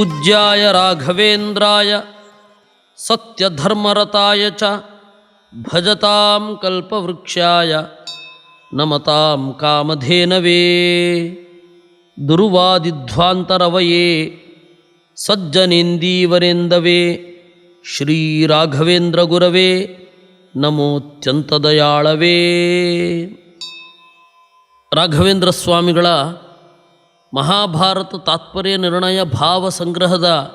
पूज्याय राघवेन्द्राय सत्यधर्मरताय च भजतां कल्पवृक्षाय नमतां कामधेनवे दुर्वादिध्वान्तरवये सज्जनेन्दीवरेन्दवे श्रीराघवेन्द्रगुरवे ನಮೋತ್ಯಂತದಯಾಳವೇ ರಾಘವೇಂದ್ರ ಸ್ವಾಮಿಗಳ ಮಹಾಭಾರತ ತಾತ್ಪರ್ಯ ನಿರ್ಣಯ ಭಾವ ಸಂಗ್ರಹದ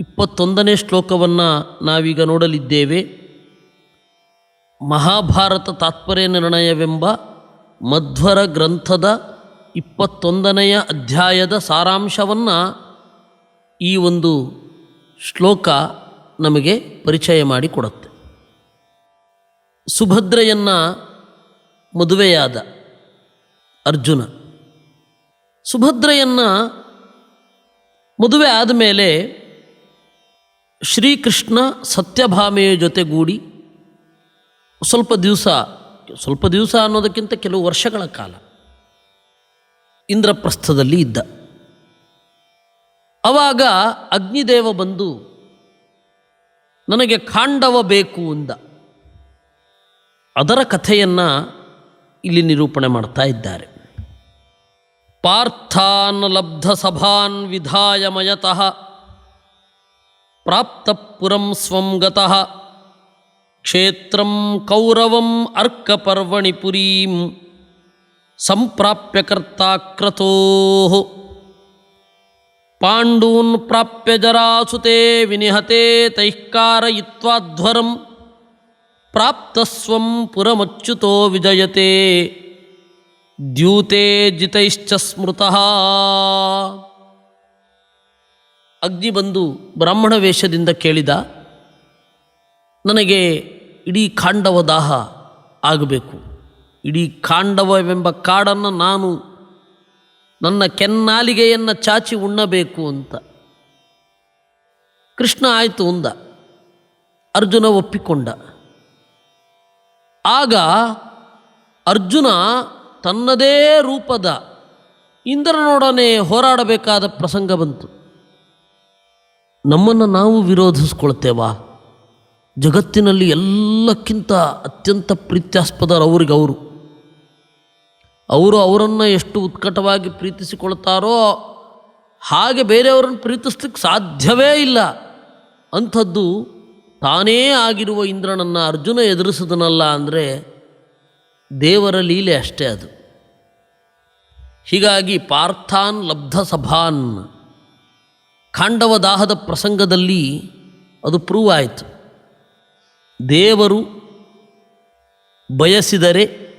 ಇಪ್ಪತ್ತೊಂದನೇ ಶ್ಲೋಕವನ್ನು ನಾವೀಗ ನೋಡಲಿದ್ದೇವೆ. ಮಹಾಭಾರತ ತಾತ್ಪರ್ಯ ನಿರ್ಣಯವೆಂಬ ಮಧ್ವರ ಗ್ರಂಥದ ಇಪ್ಪತ್ತೊಂದನೆಯ ಅಧ್ಯಾಯದ ಸಾರಾಂಶವನ್ನು ಈ ಒಂದು ಶ್ಲೋಕ ನಮಗೆ ಪರಿಚಯ ಮಾಡಿಕೊಡುತ್ತೆ ಸುಭದ್ರೆಯನ್ನು ಮದುವೆಯಾದ ಅರ್ಜುನ ಸುಭದ್ರೆಯನ್ನ ಮದುವೆ ಆದಮೇಲೆ ಶ್ರೀಕೃಷ್ಣ ಸತ್ಯಭಾಮೆಯ ಜೊತೆಗೂಡಿ ಸ್ವಲ್ಪ ದಿವಸ ಸ್ವಲ್ಪ ದಿವಸ ಅನ್ನೋದಕ್ಕಿಂತ ಕೆಲವು ವರ್ಷಗಳ ಕಾಲ ಇಂದ್ರಪ್ರಸ್ಥದಲ್ಲಿ ಇದ್ದ. ಆವಾಗ ಅಗ್ನಿದೇವ ಬಂದು, ನನಗೆ ಖಾಂಡವ ಬೇಕು ಅಂದ. ಅದರ ಕಥೆಯನ್ನು ಇಲ್ಲಿ ನಿರೂಪಣೆ ಮಾಡ್ತಾ ಇದ್ದಾರೆ. पार्थान लब्ध सभान विधाय मयतः प्राप्तपुरं स्वम गतः क्षेत्रम कौरवम अर्क पर्वणि पुरीम संप्राप्य कर्ता क्रतो पांडून प्राप्य जरासुते विनिहते तैकार कारयित्वाध्वरं प्राप्तस्वं पुरमच्युतो विजयते। ದ್ಯೂತೆ ಜಿತೈಶ್ಚ ಸ್ಮೃತಃ. ಅಗ್ನಿ ಬಂದು ಬ್ರಾಹ್ಮಣ ವೇಷದಿಂದ ಕೇಳಿದ, ನನಗೆ ಇಡೀ ಕಾಂಡವ ದಾಹ ಆಗಬೇಕು. ಇಡೀ ಖಾಂಡವವೆಂಬ ಕಾಡನ್ನು ನಾನು ನನ್ನ ಕೆನ್ನಾಲಿಗೆಯನ್ನು ಚಾಚಿ ಉಣ್ಣಬೇಕು ಅಂತ. ಕೃಷ್ಣ ಆಯಿತು ಅಂದ. ಅರ್ಜುನ ಒಪ್ಪಿಕೊಂಡ. ಆಗ ಅರ್ಜುನ ತನ್ನದೇ ರೂಪದ ಇಂದ್ರನೊಡನೆ ಹೋರಾಡಬೇಕಾದ ಪ್ರಸಂಗ ಬಂತು. ನಮ್ಮನ್ನು ನಾವು ವಿರೋಧಿಸ್ಕೊಳ್ತೇವಾ? ಜಗತ್ತಿನಲ್ಲಿ ಎಲ್ಲಕ್ಕಿಂತ ಅತ್ಯಂತ ಪ್ರೀತ್ಯಾಸ್ಪದರು ಅವ್ರಿಗೆ ಅವರು. ಅವರು ಅವರನ್ನು ಎಷ್ಟು ಉತ್ಕಟವಾಗಿ ಪ್ರೀತಿಸಿಕೊಳ್ತಾರೋ ಹಾಗೆ ಬೇರೆಯವರನ್ನು ಪ್ರೀತಿಸ್ಲಿಕ್ಕೆ ಸಾಧ್ಯವೇ ಇಲ್ಲ. ಅಂಥದ್ದು ತಾನೇ ಆಗಿರುವ ಇಂದ್ರನನ್ನು ಅರ್ಜುನ ಎದುರಿಸಿದನಲ್ಲ ಅಂದರೆ ದೇವರ ಲೀಲೆ ಅಷ್ಟೇ ಅದು. ಹೀಗಾಗಿ ಪಾರ್ಥಾನ್ ಲಬ್ಧ ಸಭಾನ್ ಖಾಂಡವ ದಾಹದ ಪ್ರಸಂಗದಲ್ಲಿ ಅದು ಪ್ರೂವ್ ಆಯಿತು. ದೇವರು ಬಯಸಿದರೆ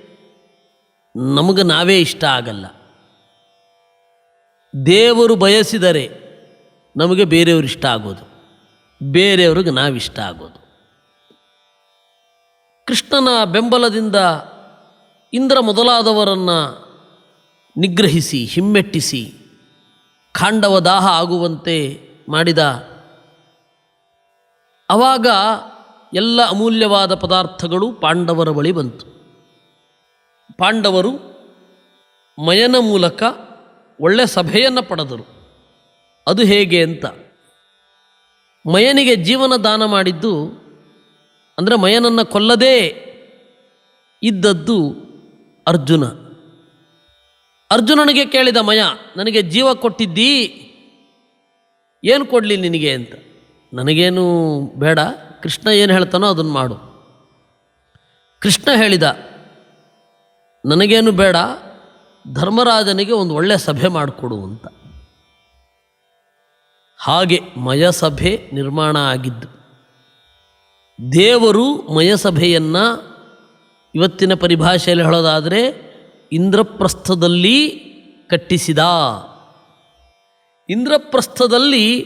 ನಮಗೆ ನಾವೇ ಇಷ್ಟ ಆಗಲ್ಲ. ದೇವರು ಬಯಸಿದರೆ ನಮಗೆ ಬೇರೆಯವರು ಇಷ್ಟ ಆಗೋದು. ಬೇರೆಯವ್ರಿಗೆ ನಾವಿಷ್ಟ ಆಗೋದು. ಕೃಷ್ಣನ ಬೆಂಬಲದಿಂದ ಇಂದ್ರ ಮೊದಲಾದವರನ್ನು ನಿಗ್ರಹಿಸಿ, ಹಿಮ್ಮೆಟ್ಟಿಸಿ, ಖಾಂಡವ ದಾಹ ಆಗುವಂತೆ ಮಾಡಿದ ಆವಾಗ ಎಲ್ಲ ಅಮೂಲ್ಯವಾದ ಪದಾರ್ಥಗಳು ಪಾಂಡವರ ಬಳಿ ಬಂತು. ಪಾಂಡವರು ಮಯನ ಮೂಲಕ ಒಳ್ಳೆ ಸಭೆಯನ್ನು ಪಡೆದರು. ಅದು ಹೇಗೆ ಅಂತ. ಮಯನಿಗೆ ಜೀವನ ದಾನ ಮಾಡಿದ್ದು, ಅಂದರೆ ಮಯನನ್ನು ಕೊಲ್ಲದೇ ಇದ್ದದ್ದು ಅರ್ಜುನ. ಅರ್ಜುನನಿಗೆ ಕೇಳಿದ ಮಯ, ನನಗೆ ಜೀವ ಕೊಟ್ಟಿದ್ದೀ, ಏನು ಕೊಡಲಿ ನಿನಗೆ ಅಂತ. ನನಗೇನು ಬೇಡ, ಕೃಷ್ಣ ಏನು ಹೇಳ್ತಾನೋ ಅದನ್ನು ಮಾಡು. ಕೃಷ್ಣ ಹೇಳಿದ, ನನಗೇನು ಬೇಡ, ಧರ್ಮರಾಜನಿಗೆ ಒಂದು ಒಳ್ಳೆಯ ಸಭೆ ಮಾಡಿಕೊಡು ಅಂತ. ಹಾಗೆ ಮಯಸಭೆ ನಿರ್ಮಾಣ ಆಗಿದ್ದು. ದೇವರು ಮಯಸಭೆಯನ್ನು ಇವತ್ತಿನ ಪರಿಭಾಷೆಯಲ್ಲಿ ಹೇಳೋದಾದರೆ ಇಂದ್ರಪ್ರಸ್ಥದಲ್ಲಿ ಕಟ್ಟಿಸಿದ. ಇಂದ್ರಪ್ರಸ್ಥದಲ್ಲಿ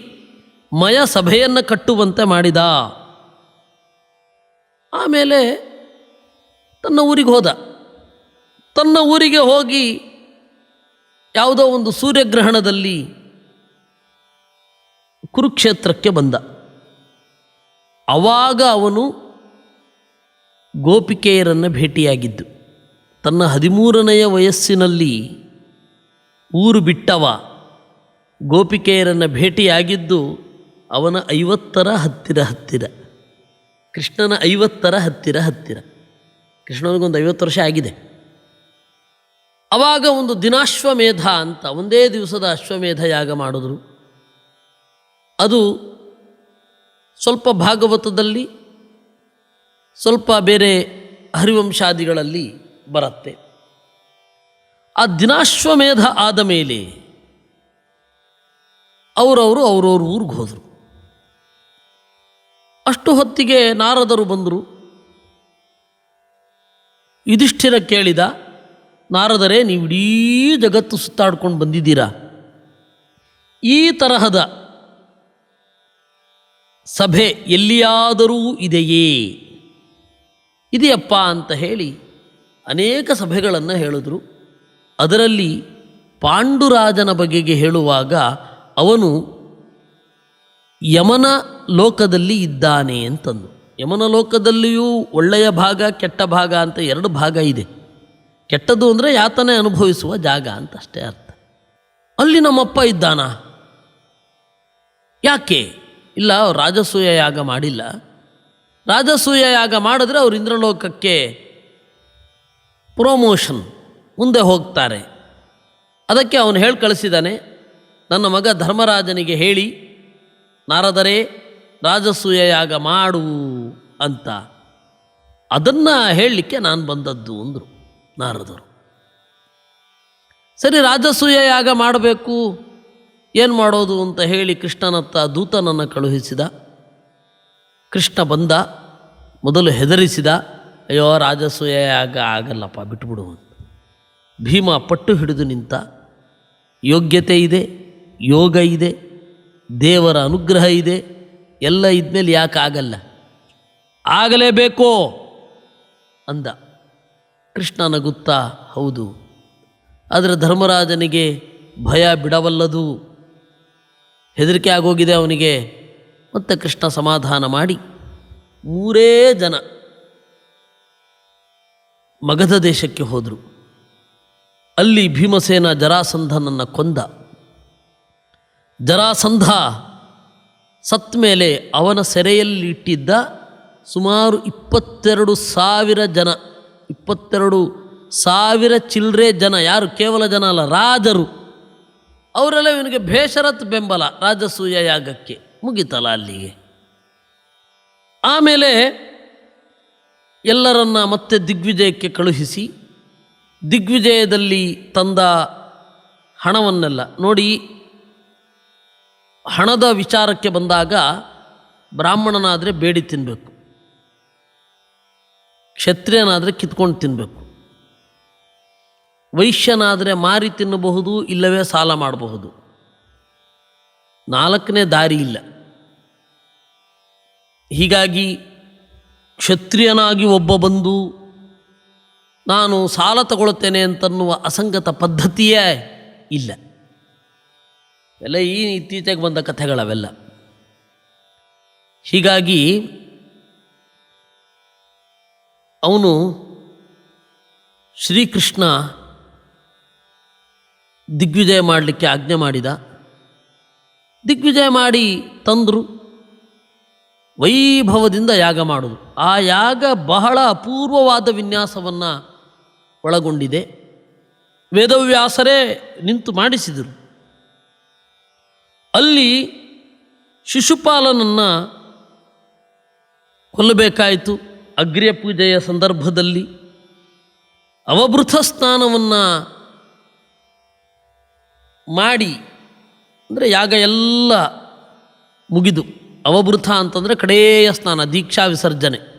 ಮಯ ಸಭೆಯನ್ನು ಕಟ್ಟುವಂತೆ ಮಾಡಿದ. ಆಮೇಲೆ ತನ್ನ ಊರಿಗೆ ಹೋದ. ತನ್ನ ಊರಿಗೆ ಹೋಗಿ ಯಾವುದೋ ಒಂದು ಸೂರ್ಯಗ್ರಹಣದಲ್ಲಿ ಕುರುಕ್ಷೇತ್ರಕ್ಕೆ ಬಂದ. ಅವಾಗ ಅವನು ಗೋಪಿಕೆಯರನ್ನು ಭೇಟಿಯಾಗಿದ್ದು, ತನ್ನ ಹದಿಮೂರನೆಯ ವಯಸ್ಸಿನಲ್ಲಿ ಊರು ಬಿಟ್ಟವ ಗೋಪಿಕೆಯರನ್ನು ಭೇಟಿಯಾಗಿದ್ದು ಅವನ ಐವತ್ತರ ಹತ್ತಿರ ಹತ್ತಿರ, ಕೃಷ್ಣನ ಐವತ್ತರ ಹತ್ತಿರ ಹತ್ತಿರ. ಕೃಷ್ಣನಿಗೊಂದು ಐವತ್ತು ವರ್ಷ ಆಗಿದೆ. ಆವಾಗ ಒಂದು ದಿನಾಶ್ವಮೇಧ ಅಂತ ಒಂದೇ ದಿವಸದ ಅಶ್ವಮೇಧ ಯಾಗ ಮಾಡಿದ್ರು. ಅದು ಸ್ವಲ್ಪ ಭಾಗವತದಲ್ಲಿ ಸ್ವಲ್ಪ ಬೇರೆ ಹರಿವಂಶಾದಿಗಳಲ್ಲಿ ಬರುತ್ತೆ. ಆ ದಿನಾಶ್ವಮೇಧ ಆದ ಮೇಲೆ ಅವರವರು ಅವ್ರವ್ರ ಊರಿಗೆ ಹೋದರು. ಅಷ್ಟು ಹೊತ್ತಿಗೆ ನಾರದರು ಬಂದರು. ಯುಧಿಷ್ಠಿರ ಕೇಳಿದ, ನಾರದರೇ ನೀವು ಇಡೀ ಜಗತ್ತು ಸುತ್ತಾಡ್ಕೊಂಡು ಬಂದಿದ್ದೀರಾ? ಈ ತರಹದ ಸಭೆ ಎಲ್ಲಿಯಾದರೂ ಇದೆಯೇ? ಇದೆಯಪ್ಪ ಅಂತ ಹೇಳಿ ಅನೇಕ ಸಭೆಗಳನ್ನು ಹೇಳಿದ್ರು. ಅದರಲ್ಲಿ ಪಾಂಡುರಾಜನ ಬಗೆಗೆ ಹೇಳುವಾಗ ಅವನು ಯಮನ ಲೋಕದಲ್ಲಿ ಇದ್ದಾನೆ ಅಂತಂದು. ಯಮನ ಲೋಕದಲ್ಲಿಯೂ ಒಳ್ಳೆಯ ಭಾಗ, ಕೆಟ್ಟ ಭಾಗ ಅಂತ ಎರಡು ಭಾಗ ಇದೆ. ಕೆಟ್ಟದ್ದು ಅಂದರೆ ಯಾತನೆ ಅನುಭವಿಸುವ ಜಾಗ ಅಂತ ಅಷ್ಟೇ ಅರ್ಥ. ಅಲ್ಲಿ ನಮ್ಮಪ್ಪ ಇದ್ದಾನಾ? ಯಾಕೆ? ಇಲ್ಲ, ರಾಜಸೂಯ ಯಾಗ ಮಾಡಿಲ್ಲ. ರಾಜಸೂಯ ಯಾಗ ಮಾಡಿದ್ರೆ ಅವರು ಇಂದ್ರಲೋಕಕ್ಕೆ ಪ್ರೊಮೋಷನ್ ಮುಂದೆ ಹೋಗ್ತಾರೆ. ಅದಕ್ಕೆ ಅವನು ಹೇಳಿ ಕಳಿಸಿದ್ದಾನೆ, ನನ್ನ ಮಗ ಧರ್ಮರಾಜನಿಗೆ ಹೇಳಿ, ನಾರದರೇ ರಾಜಸೂಯ ಯಾಗ ಮಾಡು ಅಂತ. ಅದನ್ನು ಹೇಳಲಿಕ್ಕೆ ನಾನು ಬಂದದ್ದು ಅಂದರು ನಾರದರು. ಸರಿ ರಾಜಸೂಯ ಯಾಗ ಮಾಡಬೇಕು, ಏನು ಮಾಡೋದು ಅಂತ ಹೇಳಿ ಕೃಷ್ಣನತ್ತ ದೂತನನ್ನು ಕಳುಹಿಸಿದ. ಕೃಷ್ಣ ಬಂದ, ಮೊದಲು ಹೆದರಿಸಿದ, ಅಯ್ಯೋ ರಾಜಸೂಯ ಆಗ ಆಗಲ್ಲಪ್ಪ ಅಂತ. ಭೀಮ ಪಟ್ಟು ಹಿಡಿದು ನಿಂತ, ಯೋಗ್ಯತೆ ಇದೆ, ಯೋಗ ಇದೆ, ದೇವರ ಅನುಗ್ರಹ ಇದೆ, ಎಲ್ಲ ಇದ್ಮೇಲೆ ಯಾಕೆ ಆಗಲ್ಲ? ಆಗಲೇಬೇಕು ಅಂದ. ಕೃಷ್ಣ ನಗುತ್ತಾ, ಹೌದು, ಆದರೆ ಧರ್ಮರಾಜನಿಗೆ ಭಯ ಬಿಡವಲ್ಲದು. ಹೆದರಿಕೆ ಆಗೋಗಿದೆ ಅವನಿಗೆ. ಮತ್ತೆ ಕೃಷ್ಣ ಸಮಾಧಾನ ಮಾಡಿ ಮೂರೇ ಜನ ಮಗಧ ದೇಶಕ್ಕೆ ಹೋದರು. ಅಲ್ಲಿ ಭೀಮಸೇನ ಜರಾಸಂಧನನ್ನು ಕೊಂದ. ಜರಾಸಂಧ ಸತ್ ಮೇಲೆ ಅವನ ಸೆರೆಯಲ್ಲಿ ಇಟ್ಟಿದ್ದ ಸುಮಾರು ಇಪ್ಪತ್ತೆರಡು ಸಾವಿರ ಜನ, ಇಪ್ಪತ್ತೆರಡು ಸಾವಿರ ಚಿಲ್ಲರೆ ಜನ, ಯಾರು ಕೇವಲ ಜನ ಅಲ್ಲ, ರಾಜರು. ಅವರೆಲ್ಲ ಇವನಿಗೆ ಬೇಷರತ್ ಬೆಂಬಲ, ರಾಜಸೂಯ ಯಾಗಕ್ಕೆ. ಮುಗಿತಲ್ಲ ಅಲ್ಲಿಗೆ. ಆಮೇಲೆ ಎಲ್ಲರನ್ನ ಮತ್ತೆ ದಿಗ್ವಿಜಯಕ್ಕೆ ಕಳುಹಿಸಿ, ದಿಗ್ವಿಜಯದಲ್ಲಿ ತಂದ ಹಣವನ್ನೆಲ್ಲ ನೋಡಿ ಹಣದ ವಿಚಾರಕ್ಕೆ ಬಂದಾಗ ಬ್ರಾಹ್ಮಣನಾದರೆ ಬೇಡಿ ತಿನ್ನಬೇಕು ಕ್ಷತ್ರಿಯನಾದರೆ ಕಿತ್ಕೊಂಡು ತಿನ್ನಬೇಕು ವೈಶ್ಯನಾದರೆ ಮಾರಿ ತಿನ್ನಬಹುದು, ಇಲ್ಲವೇ ಸಾಲ ಮಾಡಬಹುದು. ನಾಲ್ಕನೇ ದಾರಿ ಇಲ್ಲ. ಹೀಗಾಗಿ ಕ್ಷತ್ರಿಯನಾಗಿ ಒಬ್ಬ ಬಂದು ನಾನು ಸಾಲ ತಗೊಳ್ತೇನೆ ಅಂತನ್ನುವ ಅಸಂಗತ ಪದ್ಧತಿಯೇ ಇಲ್ಲ. ಎಲ್ಲ ಈ ಇತ್ತೀಚೆಗೆ ಬಂದ ಕಥೆಗಳವೆಲ್ಲ. ಹೀಗಾಗಿ ಅವನು ಶ್ರೀಕೃಷ್ಣ ದಿಗ್ವಿಜಯ ಮಾಡಲಿಕ್ಕೆ ಆಜ್ಞೆ ಮಾಡಿದ. ದಿಗ್ವಿಜಯ ಮಾಡಿ ತಂದರು. ವೈಭವದಿಂದ ಯಾಗ ಮಾಡುವುದು. ಆ ಯಾಗ ಬಹಳ ಅಪೂರ್ವವಾದ ವಿನ್ಯಾಸವನ್ನು ಒಳಗೊಂಡಿದೆ. ವೇದವ್ಯಾಸರೇ ನಿಂತು ಮಾಡಿಸಿದರು. ಅಲ್ಲಿ ಶಿಶುಪಾಲನನ್ನು ಕೊಲ್ಲಬೇಕಾಯಿತು. ಅಗ್ರ್ಯ ಪೂಜೆಯ ಸಂದರ್ಭದಲ್ಲಿ ಅವಭೃತ ಸ್ನಾನವನ್ನು ಮಾಡಿ, ಅಂದರೆ ಯಾಗ ಎಲ್ಲ ಮುಗಿದು. ಅವಭೃತ ಅಂತಂದರೆ ಕಡೆಯ ಸ್ನಾನ, ದೀಕ್ಷಾ ವಿಸರ್ಜನೆ.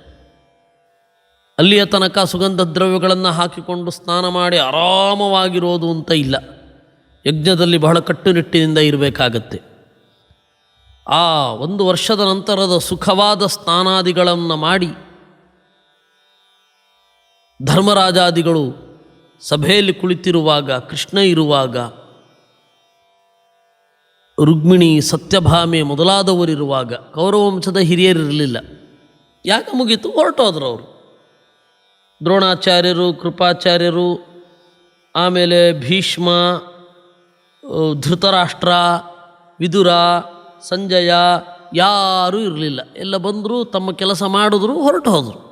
ಅಲ್ಲಿಯ ತನಕ ಸುಗಂಧ ದ್ರವ್ಯಗಳನ್ನು ಹಾಕಿಕೊಂಡು ಸ್ನಾನ ಮಾಡಿ ಆರಾಮವಾಗಿರೋದು ಅಂತ ಇಲ್ಲ. ಯಜ್ಞದಲ್ಲಿ ಬಹಳ ಕಟ್ಟುನಿಟ್ಟಿನಿಂದ ಇರಬೇಕಾಗತ್ತೆ. ಆ ಒಂದು ವರ್ಷದ ನಂತರದ ಸುಖವಾದ ಸ್ನಾನಾದಿಗಳನ್ನು ಮಾಡಿ ಧರ್ಮರಾಜಾದಿಗಳು ಸಭೆಯಲ್ಲಿ ಕುಳಿತಿರುವಾಗ, ಕೃಷ್ಣ ಇರುವಾಗ ರುಕ್ಮಿಣಿ ಸತ್ಯಭಾಮೆ ಮೊದಲಾದವರಿರುವಾಗ ಕೌರವಂಶದ ಹಿರಿಯರಿರಲಿಲ್ಲ. ಯಾಕೆ ಮುಗೀತು? ಹೊರಟೋದ್ರು ಅವರು. ದ್ರೋಣಾಚಾರ್ಯರು, ಕೃಪಾಚಾರ್ಯರು, ಆಮೇಲೆ ಭೀಷ್ಮ ಧೃತರಾಷ್ಟ್ರ, ವಿದುರ, ಸಂಜಯ ಯಾರೂ ಇರಲಿಲ್ಲ. ಎಲ್ಲ ಬಂದರೂ ತಮ್ಮ ಕೆಲಸ ಮಾಡಿದ್ರು ಹೊರಟು ಹೋದರು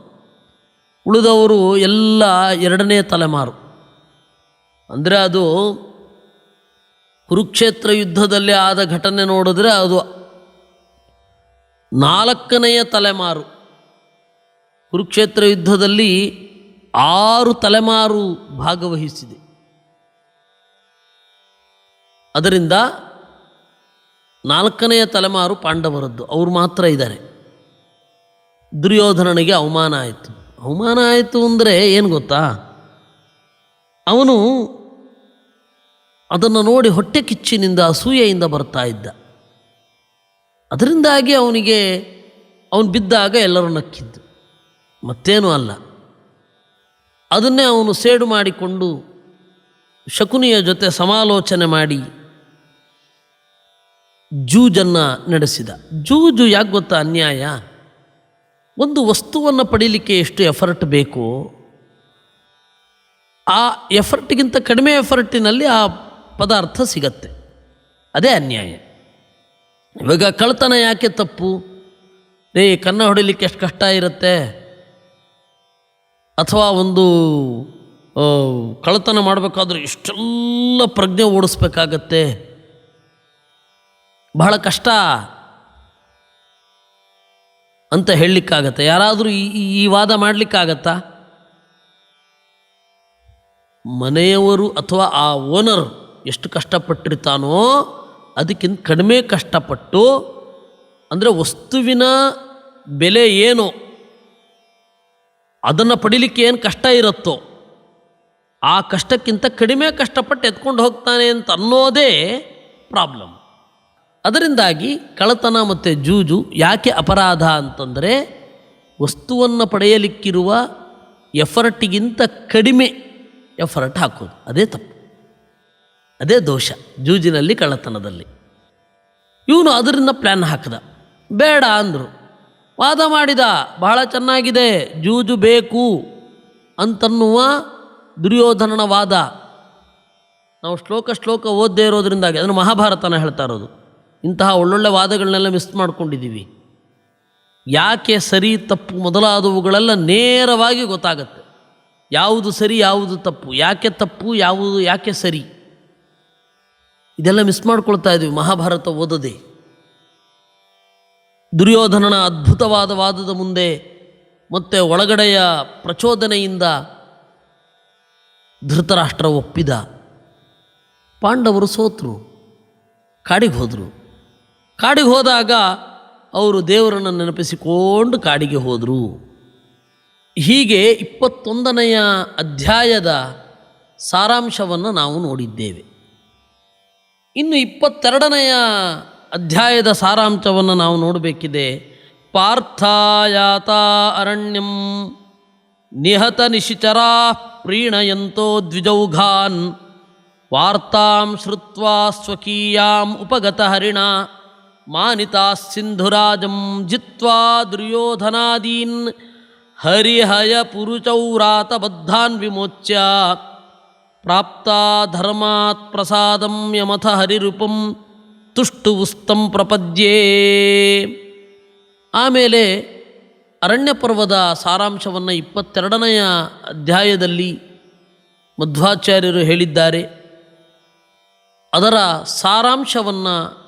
ಉಳಿದವರು ಎಲ್ಲ ಎರಡನೇ ತಲೆಮಾರು. ಅಂದರೆ ಅದು ಕುರುಕ್ಷೇತ್ರ ಯುದ್ಧದಲ್ಲಿ ಆದ ಘಟನೆ ನೋಡಿದ್ರೆ ಅದು ನಾಲ್ಕನೆಯ ತಲೆಮಾರು. ಕುರುಕ್ಷೇತ್ರ ಯುದ್ಧದಲ್ಲಿ ಆರು ತಲೆಮಾರು ಭಾಗವಹಿಸಿದೆ. ಅದರಿಂದ ನಾಲ್ಕನೆಯ ತಲೆಮಾರು ಪಾಂಡವರದ್ದು. ಅವರು ಮಾತ್ರ ಇದ್ದಾರೆ. ದುರ್ಯೋಧನನಿಗೆ ಅವಮಾನ ಆಯಿತು. ಅವಮಾನ ಆಯಿತು ಅಂದರೆ ಏನು ಗೊತ್ತಾ? ಅವನು ಅದನ್ನು ನೋಡಿ ಹೊಟ್ಟೆ ಕಿಚ್ಚಿನಿಂದ ಅಸೂಯೆಯಿಂದ ಬರ್ತಾ ಇದ್ದ. ಅದರಿಂದಾಗಿ ಅವನಿಗೆ, ಅವನು ಬಿದ್ದಾಗ ಎಲ್ಲರೂ ನಕ್ಕಿದ್ದು. ಮತ್ತೇನೂ ಅಲ್ಲ. ಅದನ್ನೇ ಅವನು ಸೇಡು ಮಾಡಿಕೊಂಡು ಶಕುನಿಯ ಜೊತೆ ಸಮಾಲೋಚನೆ ಮಾಡಿ ಜೂಜನ್ನು ನಡೆಸಿದ. ಜೂಜು ಯಾಕೆ ಗೊತ್ತಾ ಅನ್ಯಾಯ? ಒಂದು ವಸ್ತುವನ್ನು ಪಡೀಲಿಕ್ಕೆ ಎಷ್ಟು ಎಫರ್ಟ್ ಬೇಕೋ, ಆ ಎಫರ್ಟ್ಗಿಂತ ಕಡಿಮೆ ಎಫರ್ಟಿನಲ್ಲಿ ಆ ಪದಾರ್ಥ ಸಿಗತ್ತೆ. ಅದೇ ಅನ್ಯಾಯ. ಇವಾಗ ಕಳ್ತನ ಯಾಕೆ ತಪ್ಪು? ರೇ ಕನ್ನ ಹೊಡಿಲಿಕ್ಕೆ ಎಷ್ಟು ಕಷ್ಟ ಇರುತ್ತೆ? ಅಥವಾ ಒಂದು ಕಳ್ತನ ಮಾಡಬೇಕಾದ್ರೆ ಇಷ್ಟೆಲ್ಲ ಪ್ರಜ್ಞೆ ಓಡಿಸ್ಬೇಕಾಗತ್ತೆ? ಬಹಳ ಕಷ್ಟ ಅಂತ ಹೇಳಲಿಕ್ಕಾಗತ್ತೆ. ಯಾರಾದರೂ ಈ- ಈ ವಾದ ಮಾಡಲಿಕ್ಕಾಗತ್ತಾ? ಮನೆಯವರು ಅಥವಾ ಆ ಓನರ್ ಎಷ್ಟು ಕಷ್ಟಪಟ್ಟಿರ್ತಾನೋ ಅದಕ್ಕಿಂತ ಕಡಿಮೆ ಕಷ್ಟಪಟ್ಟು, ಅಂದರೆ ವಸ್ತುವಿನ ಬೆಲೆ ಏನು? ಅದನ್ನು ಪಡಿಲಿಕ್ಕೆ ಏನು ಕಷ್ಟ ಇರುತ್ತೋ? ಆ ಕಷ್ಟಕ್ಕಿಂತ ಕಡಿಮೆ ಕಷ್ಟಪಟ್ಟು ಎತ್ಕೊಂಡು ಹೋಗ್ತಾನೆ ಅಂತ ಅನ್ನೋದೇ ಪ್ರಾಬ್ಲಮ್ ಅದರಿಂದಾಗಿ ಕಳತನ ಮತ್ತು ಜೂಜು ಯಾಕೆ ಅಪರಾಧ ಅಂತಂದರೆ, ವಸ್ತುವನ್ನು ಪಡೆಯಲಿಕ್ಕಿರುವ ಎಫರ್ಟಿಗಿಂತ ಕಡಿಮೆ ಎಫರ್ಟ್ ಹಾಕೋದು. ಅದೇ ತಪ್ಪು. ಅದೇ ದೋಷ, ಜೂಜಿನಲ್ಲಿ ಕಳ್ಳತನದಲ್ಲಿ. ಇವನು ಅದರಿಂದ ಪ್ಲ್ಯಾನ್ ಹಾಕಿದ. ಬೇಡ ಅಂದರು. ವಾದ ಮಾಡಿದ, ಬಹಳ ಚೆನ್ನಾಗಿದೆ, ಜೂಜು ಬೇಕು ಅಂತನ್ನುವ ದುರ್ಯೋಧನನ ವಾದ. ನಾವು ಶ್ಲೋಕ ಶ್ಲೋಕ ಓದದೇ ಇರೋದರಿಂದಾಗಿ, ಅದನ್ನು ಮಹಾಭಾರತನ ಹೇಳ್ತಾ ಇರೋದು. ಇಂತಹ ಒಳ್ಳೊಳ್ಳೆ ವಾದಗಳನ್ನೆಲ್ಲ ಮಿಸ್ ಮಾಡ್ಕೊಂಡಿದ್ದೀವಿ. ಯಾಕೆ ಸರಿ ತಪ್ಪು ಮೊದಲಾದವುಗಳೆಲ್ಲ ನೇರವಾಗಿ ಗೊತ್ತಾಗತ್ತೆ. ಯಾವುದು ಸರಿ, ಯಾವುದು ತಪ್ಪು. ಯಾಕೆ ತಪ್ಪು, ಯಾವುದು ಯಾಕೆ ಸರಿ? ಇದೆಲ್ಲ ಮಿಸ್ ಮಾಡ್ಕೊಳ್ತಾ ಇದ್ವಿ. ಮಹಾಭಾರತ ಓದದೆ. ದುರ್ಯೋಧನನ ಅದ್ಭುತವಾದ ವಾದದ ಮುಂದೆ ಮತ್ತೆ ಒಳಗಡೆಯ ಪ್ರಚೋದನೆಯಿಂದ ಧೃತರಾಷ್ಟ್ರ ಒಪ್ಪಿದ. ಪಾಂಡವರು ಸೋತರು. ಕಾಡಿಗೆ ಹೋದರು. ಕಾಡಿಗೆ ಹೋದಾಗ ಅವರು ದೇವರನ್ನು ನೆನಪಿಸಿಕೊಂಡು ಕಾಡಿಗೆ ಹೋದರು. ಹೀಗೆ ಇಪ್ಪತ್ತೊಂದನೆಯ ಅಧ್ಯಾಯದ ಸಾರಾಂಶವನ್ನು ನಾವು ನೋಡಿದ್ದೇವೆ. ಇನ್ನು ಇಪ್ಪತ್ತೆರಡನೆಯ ಅಧ್ಯಾಯದ ಸಾರಾಂಶವನ್ನು ನಾವು ನೋಡಬೇಕಿದೆ. ಪಾರ್ಥಾಯಾತ ಅರಣ್ಯಂ ನಿಹತ ನಿಶಿಚರಾ ಪ್ರೀಣಯಂತೋ ದ್ವಿಜೌಘಾನ್ ವಾರ್ತಾಂ ಶ್ರುತ್ವಾ ಸ್ವಕೀಯಾಂ ಉಪಗತ ಹರಿಣ ಮಾನಿತಾ ಸಿಂಧುರಾಜಂ ಜಿತ್ವಾ ದುರ್ಯೋಧನಾದೀನ್ ಹರಿಹಯ ಪುರುಚೌರಾತ ಬದ್ಧಾನ್ ವಿಮೋಚ್ಯ ಪ್ರಾಪ್ತಾ ಧರ್ಮಾತ್ ಪ್ರಸಾದಂ ಯಮಥ ಹರಿರೂಪಂ ತುಷ್ಟುವುಸ್ತಂ ಪ್ರಪದ್ಯೇ. ಆಮೇಲೆ ಅರಣ್ಯ ಪರ್ವದ ಸಾರಾಂಶವನ್ನು ಇಪ್ಪತ್ತೆರಡನೆಯ ಅಧ್ಯಾಯದಲ್ಲಿ ಮಧ್ವಾಚಾರ್ಯರು ಹೇಳಿದ್ದಾರೆ. ಅದರ ಸಾರಾಂಶವನ್ನು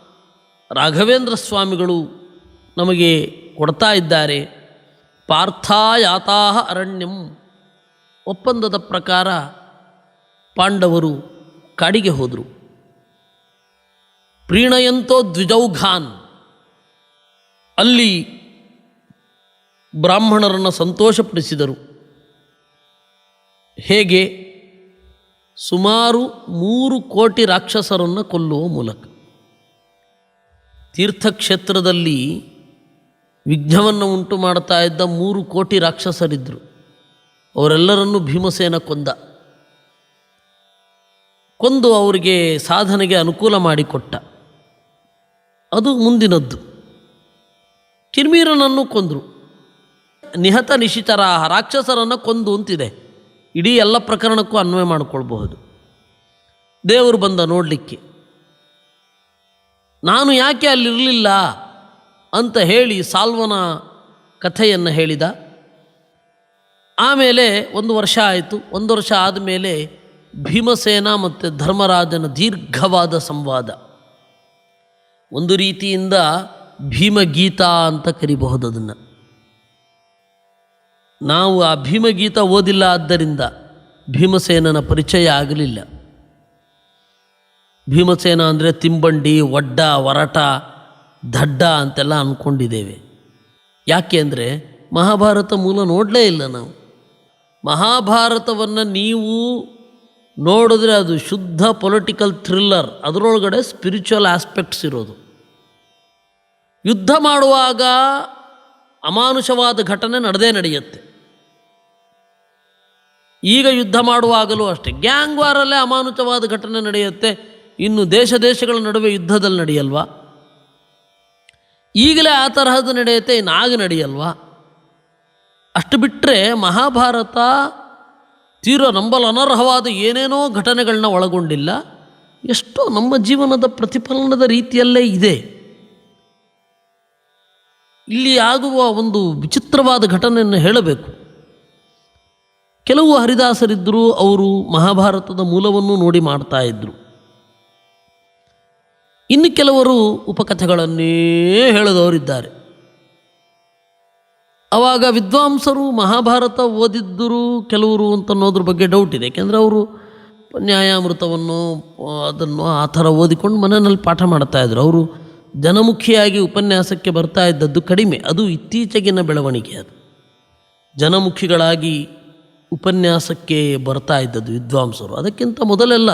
ರಾಘವೇಂದ್ರ ಸ್ವಾಮಿಗಳು ನಮಗೆ ಕೊಡ್ತಾ ಇದ್ದಾರೆ. ಪಾರ್ಥಾಯಾತಾ ಅರಣ್ಯಂ ಒಪ್ಪಂದದ ಪ್ರಕಾರ ಪಾಂಡವರು ಕಾಡಿಗೆ ಹೋದರು. ಪ್ರೀಣಯಂತೋ ದ್ವಿಜೌಘಾನ್ ಅಲ್ಲಿ ಬ್ರಾಹ್ಮಣರನ್ನು ಸಂತೋಷಪಡಿಸಿದರು. ಹೇಗೆ? ಸುಮಾರು ಮೂರು ಕೋಟಿ ರಾಕ್ಷಸರನ್ನು ಕೊಲ್ಲುವ ಮೂಲಕ. ತೀರ್ಥಕ್ಷೇತ್ರದಲ್ಲಿ ವಿಘ್ನವನ್ನು ಉಂಟು ಮಾಡ್ತಾ ಇದ್ದ ಮೂರು ಕೋಟಿ ರಾಕ್ಷಸರಿದ್ದರು ಅವರೆಲ್ಲರನ್ನೂ ಭೀಮಸೇನ ಕೊಂದ. ಕೊಂದು ಅವರಿಗೆ ಸಾಧನೆಗೆ ಅನುಕೂಲ ಮಾಡಿಕೊಟ್ಟ. ಅದು ಮುಂದಿನದ್ದು. ಕಿರ್ಮೀರನನ್ನು ಕೊಂದರು. ನಿಹತ ನಿಶಿತರ ರಾಕ್ಷಸರನ್ನು ಕೊಂದು ಅಂತಿದೆ. ಇಡೀ ಎಲ್ಲ ಪ್ರಕರಣಕ್ಕೂ ಅನ್ವಯ ಮಾಡಿಕೊಳ್ಬಹುದು. ದೇವರು ಬಂದ ನೋಡಲಿಕ್ಕೆ. ನಾನು ಯಾಕೆ ಅಲ್ಲಿರಲಿಲ್ಲ ಅಂತ ಹೇಳಿ ಸಾಲ್ವನ ಕಥೆಯನ್ನು ಹೇಳಿದ. ಆಮೇಲೆ ಒಂದು ವರ್ಷ ಆಯಿತು. ಒಂದು ವರ್ಷ ಆದಮೇಲೆ ಭೀಮಸೇನ ಮತ್ತು ಧರ್ಮರಾಜನ ದೀರ್ಘವಾದ ಸಂವಾದ. ಒಂದು ರೀತಿಯಿಂದ ಭೀಮಗೀತಾ ಅಂತ ಕರಿಬಹುದು ಅದನ್ನು. ನಾವು ಆ ಭೀಮಗೀತ ಓದಿಲ್ಲ ಆದ್ದರಿಂದ ಭೀಮಸೇನನ ಪರಿಚಯ ಆಗಲಿಲ್ಲ. ಭೀಮಸೇನ ಅಂದರೆ ತಿಂಬಂಡಿ ಒಡ್ಡ ಒರಟ ದಡ್ಡ ಅಂತೆಲ್ಲ ಅಂದ್ಕೊಂಡಿದ್ದೇವೆ ಯಾಕೆ ಅಂದರೆ ಮಹಾಭಾರತ ಮೂಲ ನೋಡಲೇ ಇಲ್ಲ ನಾವು. ಮಹಾಭಾರತವನ್ನು ನೀವು ನೋಡಿದ್ರೆ ಅದು ಶುದ್ಧ ಪೊಲಿಟಿಕಲ್ ಥ್ರಿಲ್ಲರ್ ಅದರೊಳಗಡೆ ಸ್ಪಿರಿಚುವಲ್ ಆಸ್ಪೆಕ್ಟ್ಸ್ ಇರೋದು. ಯುದ್ಧ ಮಾಡುವಾಗ ಅಮಾನುಷವಾದ ಘಟನೆ ನಡೆದೇ ನಡೆಯುತ್ತೆ. ಈಗ ಯುದ್ಧ ಮಾಡುವಾಗಲೂ ಅಷ್ಟೇ. ಗ್ಯಾಂಗ್ ವಾರಲ್ಲೇ ಅಮಾನುಷವಾದ ಘಟನೆ ನಡೆಯುತ್ತೆ. ಇನ್ನು ದೇಶ ದೇಶಗಳ ನಡುವೆ ಯುದ್ಧದಲ್ಲಿ ನಡೆಯಲ್ವಾ? ಈಗಲೇ ಆ ತರಹದ ನಡೆಯುತ್ತೆ, ಇನ್ನು ಆಗ ನಡೆಯಲ್ವಾ? ಅಷ್ಟು ಬಿಟ್ಟರೆ ಮಹಾಭಾರತ ತೀರೋ ನಂಬಲು ಅನರ್ಹವಾದ ಏನೇನೋ ಘಟನೆಗಳನ್ನ ಒಳಗೊಂಡಿಲ್ಲ, ಎಷ್ಟೋ ನಮ್ಮ ಜೀವನದ ಪ್ರತಿಫಲನದ ರೀತಿಯಲ್ಲೇ ಇದೆ. ಇಲ್ಲಿ ಆಗುವ ಒಂದು ವಿಚಿತ್ರವಾದ ಘಟನೆಯನ್ನು ಹೇಳಬೇಕು. ಕೆಲವು ಹರಿದಾಸರಿದ್ದರು ಅವರು ಮಹಾಭಾರತದ ಮೂಲವನ್ನು ನೋಡಿ ಮಾಡ್ತಾ ಇದ್ದರು ಇನ್ನು ಕೆಲವರು ಉಪಕಥೆಗಳನ್ನೇ ಹೇಳದವರಿದ್ದಾರೆ. ಆವಾಗ ವಿದ್ವಾಂಸರು ಮಹಾಭಾರತ ಓದಿದ್ದರು ಕೆಲವರು ಅಂತ ಅನ್ನೋದ್ರ ಬಗ್ಗೆ ಡೌಟ್ ಇದೆ. ಯಾಕೆಂದರೆ ಅವರು ನ್ಯಾಯಾಮೃತವನ್ನು ಅದನ್ನು ಆ ಥರ ಓದಿಕೊಂಡು ಮನೆಯಲ್ಲಿ ಪಾಠ ಮಾಡ್ತಾಯಿದ್ರು ಅವರು ಜನಮುಖಿಯಾಗಿ ಉಪನ್ಯಾಸಕ್ಕೆ ಬರ್ತಾ ಇದ್ದದ್ದು ಕಡಿಮೆ. ಅದು ಇತ್ತೀಚೆಗಿನ ಬೆಳವಣಿಗೆ ಅದು. ಜನಮುಖಿಗಳಾಗಿ ಉಪನ್ಯಾಸಕ್ಕೆ ಬರ್ತಾ ಇದ್ದದ್ದು ವಿದ್ವಾಂಸರು. ಅದಕ್ಕಿಂತ ಮೊದಲೆಲ್ಲ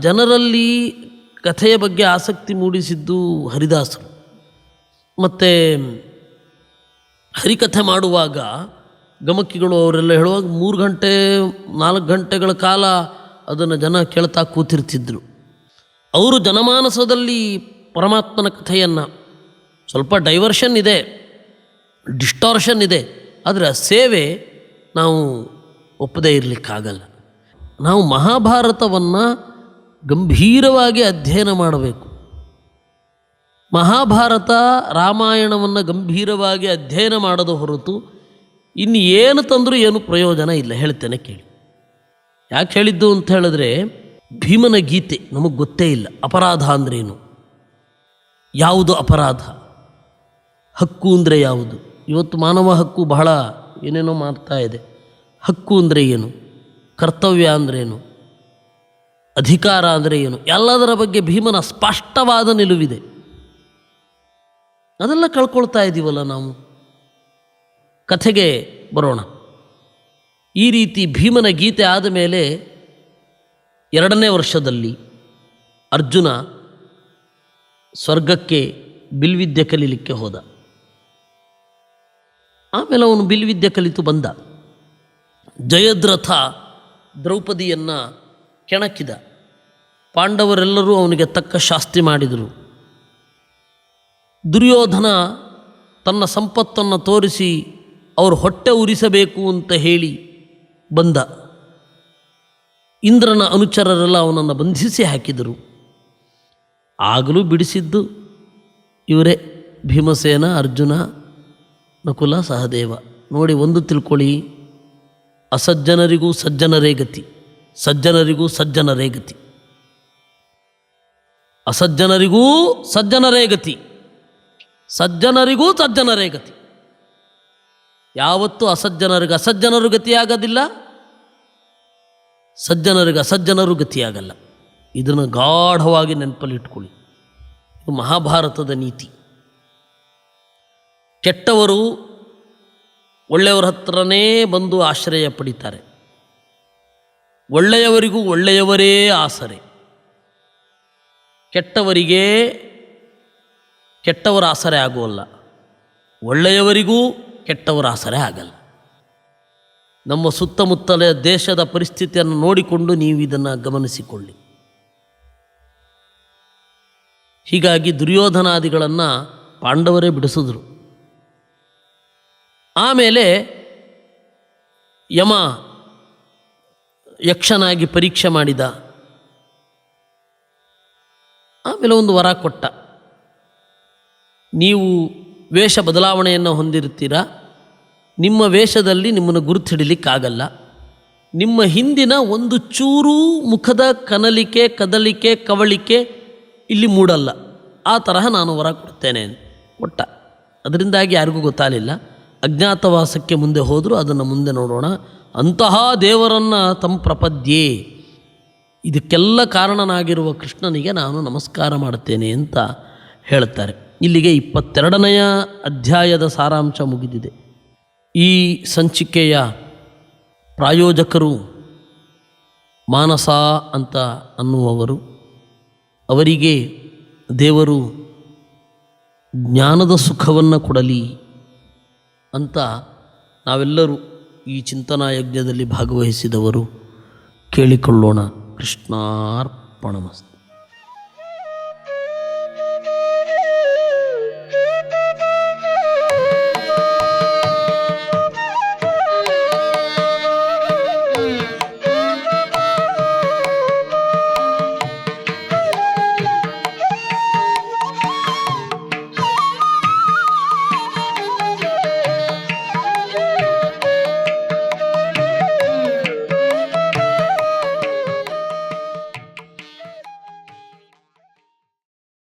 ಜನರಲ್ಲಿ ಕಥೆಯ ಬಗ್ಗೆ ಆಸಕ್ತಿ ಮೂಡಿಸಿದ್ದು ಹರಿದಾಸರು. ಮತ್ತು ಹರಿಕಥೆ ಮಾಡುವಾಗ ಗಮಕಿಗಳು ಅವರೆಲ್ಲ ಹೇಳುವಾಗ ಮೂರು ಗಂಟೆ, ನಾಲ್ಕು ಗಂಟೆಗಳ ಕಾಲ ಅದನ್ನು ಜನ ಕೇಳ್ತಾ ಕೂತಿರ್ತಿದ್ರು. ಅವರು ಜನಮಾನಸದಲ್ಲಿ ಪರಮಾತ್ಮನ ಕಥೆಯನ್ನು ಸ್ವಲ್ಪ ಡೈವರ್ಷನ್ ಇದೆ, ಡಿಸ್ಟಾರ್ಷನ್ ಇದೆ, ಆದರೆ ಸೇವೆ ನಾವು ಒಪ್ಪದೇ ಇರಲಿಕ್ಕಾಗಲ್ಲ. ನಾವು ಮಹಾಭಾರತವನ್ನು ಗಂಭೀರವಾಗಿ ಅಧ್ಯಯನ ಮಾಡಬೇಕು. ಮಹಾಭಾರತ ರಾಮಾಯಣವನ್ನು ಗಂಭೀರವಾಗಿ ಅಧ್ಯಯನ ಮಾಡದ ಹೊರತು ಇನ್ನು ಏನು ತಂದರೂ ಏನು ಪ್ರಯೋಜನ ಇಲ್ಲ. ಹೇಳ್ತೇನೆ ಕೇಳಿ. ಯಾಕೆ ಹೇಳಿದ್ದು ಅಂತ ಹೇಳಿದ್ರೆ ಭೀಮನ ಗೀತೆ ನಮಗೆ ಗೊತ್ತೇ ಇಲ್ಲ. ಅಪರಾಧ ಅಂದ್ರೇನು? ಯಾವುದು ಅಪರಾಧ? ಹಕ್ಕು ಅಂದರೆ ಯಾವುದು? ಇವತ್ತು ಮಾನವ ಹಕ್ಕು ಬಹಳ ಏನೇನೋ ಮಾಡ್ತಾ ಇದೆ. ಹಕ್ಕು ಅಂದರೆ ಏನು? ಕರ್ತವ್ಯ ಅಂದ್ರೇನು? ಅಧಿಕಾರ ಅಂದರೆ ಏನು? ಎಲ್ಲದರ ಬಗ್ಗೆ ಭೀಮನ ಸ್ಪಷ್ಟವಾದ ನಿಲುವಿದೆ. ಅದೆಲ್ಲ ಕಳ್ಕೊಳ್ತಾ ಇದ್ದೀವಲ್ಲ ನಾವು. ಕಥೆಗೆ ಬರೋಣ. ಈ ರೀತಿ ಭೀಮನ ಗೀತೆ ಆದ ಮೇಲೆ ಎರಡನೇ ವರ್ಷದಲ್ಲಿ ಅರ್ಜುನ ಸ್ವರ್ಗಕ್ಕೆ ಬಿಲ್ವಿದ್ಯೆ ಕಲೀಲಿಕ್ಕೆ ಹೋದ. ಆಮೇಲೆ ಅವನು ಬಿಲ್ವಿದ್ಯೆ ಕಲಿತು ಬಂದ. ಜಯದ್ರಥ ದ್ರೌಪದಿಯನ್ನು ಕೆಣಕಿದ. ಪಾಂಡವರೆಲ್ಲರೂ ಅವನಿಗೆ ತಕ್ಕ ಶಾಸ್ತಿ ಮಾಡಿದರು. ದುರ್ಯೋಧನ ತನ್ನ ಸಂಪತ್ತನ್ನು ತೋರಿಸಿ ಅವರು ಹೊಟ್ಟೆ ಉರಿಸಬೇಕು ಅಂತ ಹೇಳಿ ಬಂದ. ಇಂದ್ರನ ಅನುಚರರೆಲ್ಲ ಅವನನ್ನು ಬಂಧಿಸಿ ಹಾಕಿದರು. ಆಗಲೂ ಬಿಡಿಸಿದ್ದು ಇವರೇ ಭೀಮಸೇನ, ಅರ್ಜುನ, ನಕುಲ, ಸಹದೇವ. ನೋಡಿ, ಒಂದು ತಿಳ್ಕೊಳ್ಳಿ. ಅಸಜ್ಜನರಿಗೂ ಸಜ್ಜನರೇ ಗತಿ. ಸಜ್ಜನರಿಗೂ ಸಜ್ಜನರೇ ಗತಿ. ಅಸಜ್ಜನರಿಗೂ ಸಜ್ಜನರೇ ಗತಿ. ಸಜ್ಜನರಿಗೂ ಸಜ್ಜನರೇ ಗತಿ. ಯಾವತ್ತೂ ಅಸಜ್ಜನರಿಗೆ ಅಸಜ್ಜನರು ಗತಿಯಾಗೋದಿಲ್ಲ, ಸಜ್ಜನರಿಗೆ ಅಸಜ್ಜನರು ಗತಿಯಾಗಲ್ಲ. ಇದನ್ನು ಗಾಢವಾಗಿ ನೆನಪಲ್ಲಿಟ್ಕೊಳ್ಳಿ. ಇದು ಮಹಾಭಾರತದ ನೀತಿ. ಕೆಟ್ಟವರು ಒಳ್ಳೆಯವರ ಹತ್ರನೇ ಬಂದು ಆಶ್ರಯ ಪಡಿತಾರೆ. ಒಳ್ಳೆಯವರಿಗೂ ಒಳ್ಳೆಯವರೇ ಆಸರೆ. ಕೆಟ್ಟವರಿಗೆ ಕೆಟ್ಟವರ ಆಸರೆ ಆಗುವಲ್ಲ. ಒಳ್ಳೆಯವರಿಗೂ ಕೆಟ್ಟವರ ಆಸರೆ ಆಗಲ್ಲ. ನಮ್ಮ ಸುತ್ತಮುತ್ತಲ ದೇಶದ ಪರಿಸ್ಥಿತಿಯನ್ನು ನೋಡಿಕೊಂಡು ನೀವು ಇದನ್ನು ಗಮನಿಸಿಕೊಳ್ಳಿ. ಹೀಗಾಗಿ ದುರ್ಯೋಧನಾದಿಗಳನ್ನು ಪಾಂಡವರೇ ಬಿಡಿಸಿದ್ರು. ಆಮೇಲೆ ಯಮ ಯಕ್ಷನಾಗಿ ಪರೀಕ್ಷೆ ಮಾಡಿದ. ಆಮೇಲೆ ಒಂದು ವರ ಕೊಟ್ಟ. ನೀವು ವೇಷ ಬದಲಾವಣೆಯನ್ನು ಹೊಂದಿರ್ತೀರಾ ನಿಮ್ಮ ವೇಷದಲ್ಲಿ ನಿಮ್ಮನ್ನು ಗುರುತಿಡಲಿಕ್ಕಾಗಲ್ಲ. ನಿಮ್ಮ ಹಿಂದಿನ ಒಂದು ಚೂರು ಮುಖದ ಕನಲಿಕೆ, ಕದಲಿಕೆ, ಕವಳಿಕೆ ಇಲ್ಲಿ ಮೂಡಲ್ಲ. ಆ ತರಹ ನಾನು ಹೊರ ಕೊಡ್ತೇನೆ ಕೊಟ್ಟ ಅದರಿಂದಾಗಿ ಯಾರಿಗೂ ಗೊತ್ತಾಗಲಿಲ್ಲ. ಅಜ್ಞಾತವಾಸಕ್ಕೆ ಮುಂದೆ ಹೋದರೂ ಅದನ್ನು ಮುಂದೆ ನೋಡೋಣ. ಅಂತಹ ದೇವರನ್ನು ತಮ್ಮ ಪ್ರಪದ್ಯೆ. ಇದಕ್ಕೆಲ್ಲ ಕಾರಣನಾಗಿರುವ ಕೃಷ್ಣನಿಗೆ ನಾನು ನಮಸ್ಕಾರ ಮಾಡುತ್ತೇನೆ ಅಂತ ಹೇಳ್ತಾರೆ. ಇಲ್ಲಿಗೆ ಇಪ್ಪತ್ತೆರಡನೆಯ ಅಧ್ಯಾಯದ ಸಾರಾಂಶ ಮುಗಿದಿದೆ. ಈ ಸಂಚಿಕೆಯ ಪ್ರಾಯೋಜಕರು ಮಾನಸ ಅಂತ ಅನ್ನುವವರು, ಅವರಿಗೆ ದೇವರು ಜ್ಞಾನದ ಸುಖವನ್ನು ಕೊಡಲಿ ಅಂತ ನಾವೆಲ್ಲರೂ ಈ ಚಿಂತನಾ ಯಜ್ಞದಲ್ಲಿ ಭಾಗವಹಿಸಿದವರು. ಕೇಳಿಕೊಳ್ಳೋಣ. ಕೃಷ್ಣಾರ್ಪಣಮಸ್ತು